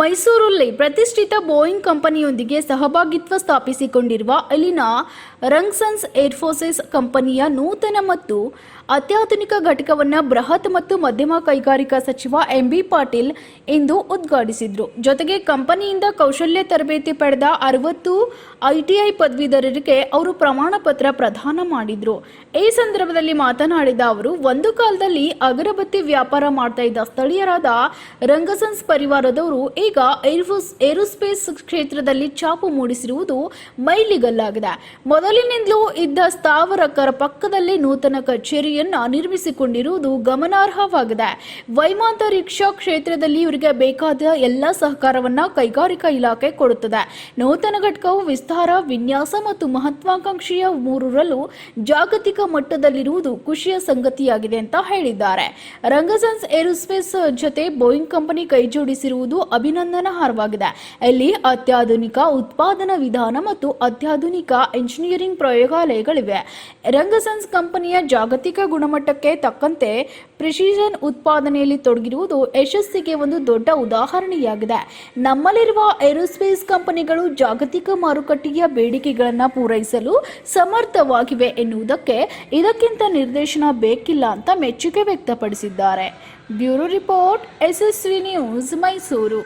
ಮೈಸೂರಲ್ಲಿ ಪ್ರತಿಷ್ಠಿತ ಬೋಯಿಂಗ್ ಕಂಪನಿಯೊಂದಿಗೆ ಸಹಭಾಗಿತ್ವ ಸ್ಥಾಪಿಸಿಕೊಂಡಿರುವ ಅಲ್ಲಿನ ರಂಗ್ಸನ್ಸ್ ಏರ್ಫೋರ್ಸಸ್ ಕಂಪನಿಯ ನೂತನ ಮತ್ತು ಅತ್ಯಾಧುನಿಕ ಘಟಕವನ್ನು ಬೃಹತ್ ಮತ್ತು ಮಧ್ಯಮ ಕೈಗಾರಿಕಾ ಸಚಿವ ಎಂಬಿ ಪಾಟೀಲ್ ಇಂದು ಉದ್ಘಾಟಿಸಿದರು. ಜೊತೆಗೆ ಕಂಪನಿಯಿಂದ ಕೌಶಲ್ಯ ತರಬೇತಿ ಪಡೆದ ಅರವತ್ತು ಐಟಿಐ ಪದವೀಧರರಿಗೆ ಅವರು ಪ್ರಮಾಣ ಪತ್ರ ಪ್ರದಾನ ಮಾಡಿದ್ರು. ಈ ಸಂದರ್ಭದಲ್ಲಿ ಮಾತನಾಡಿದ ಅವರು, ಒಂದು ಕಾಲದಲ್ಲಿ ಅಗರಬತ್ತಿ ವ್ಯಾಪಾರ ಮಾಡ್ತಾ ಇದ್ದ ಸ್ಥಳೀಯರಾದ ರಂಗಸನ್ಸ್ ಪರಿವಾರದವರು ಈಗ ಏರ್ಫೋಸ್ ಏರೋಸ್ಪೇಸ್ ಕ್ಷೇತ್ರದಲ್ಲಿ ಚಾಪು ಮೂಡಿಸಿರುವುದು ಮೈಲಿಗಲ್ಲಾಗಿದೆ. ಮೊದಲಿನಿಂದಲೂ ಇದ್ದ ಸ್ಥಾವರಕರ ಪಕ್ಕದಲ್ಲಿ ನೂತನ ಕಚೇರಿಯನ್ನು ನಿರ್ಮಿಸಿಕೊಂಡಿರುವುದು ಗಮನಾರ್ಹವಾಗಿದೆ. ವೈಮಾಂತರಿಕ್ಷಾ ಕ್ಷೇತ್ರದಲ್ಲಿ ಇವರಿಗೆ ಬೇಕಾದ ಎಲ್ಲ ಸಹಕಾರವನ್ನ ಕೈಗಾರಿಕಾ ಇಲಾಖೆ ಕೊಡುತ್ತದೆ. ನೂತನ ಘಟಕವು ವಿಸ್ತಾರ, ವಿನ್ಯಾಸ ಮತ್ತು ಮಹತ್ವಾಕಾಂಕ್ಷೆಯ ಮೂರರಲ್ಲೂ ಜಾಗತಿಕ ಮಟ್ಟದಲ್ಲಿರುವುದು ಖುಷಿಯ ಸಂಗತಿಯಾಗಿದೆ ಅಂತ ಹೇಳಿದ್ದಾರೆ. ರಂಗಸನ್ಸ್ ಏರೋಸ್ಪೇಸ್ ಜೊತೆ ಬೋಯಿಂಗ್ ಕಂಪನಿ ಕೈಜೋಡಿಸಿರುವುದು ಅಭಿನಂದನಾರ್ಹವಾಗಿದೆ ಇಲ್ಲಿ ಅತ್ಯಾಧುನಿಕ ಉತ್ಪಾದನಾ ವಿಧಾನ ಮತ್ತು ಅತ್ಯಾಧುನಿಕ ಇಂಜಿನಿಯರಿಂಗ್ ಪ್ರಯೋಗಾಲಯಗಳಿವೆ. ರಂಗಸನ್ಸ್ ಕಂಪನಿಯ ಜಾಗತಿಕ ಗುಣಮಟ್ಟಕ್ಕೆ ತಕ್ಕಂತೆ ಪ್ರಿಸಿಷನ್ ಉತ್ಪಾದನೆಯಲ್ಲಿ ತೊಡಗಿರುವುದು ಯಶಸ್ಸಿಗೆ ಒಂದು ದೊಡ್ಡ ಉದಾಹರಣೆಯಾಗಿದೆ. ನಮ್ಮಲ್ಲಿರುವ ಏರೋಸ್ಪೇಸ್ ಕಂಪನಿಗಳು ಜಾಗತಿಕ ಮಾರುಕಟ್ಟೆಯ ಬೇಡಿಕೆಗಳನ್ನು ಪೂರೈಸಲು ಸಮರ್ಥವಾಗಿವೆ ಎನ್ನುವುದಕ್ಕೆ ಇದಕ್ಕಿಂತ ನಿರ್ದೇಶನ ಬೇಕಿಲ್ಲ ಅಂತ ಮೆಚ್ಚುಗೆ ವ್ಯಕ್ತಪಡಿಸಿದ್ದಾರೆ. Bureau report, SSV news, Mysuru.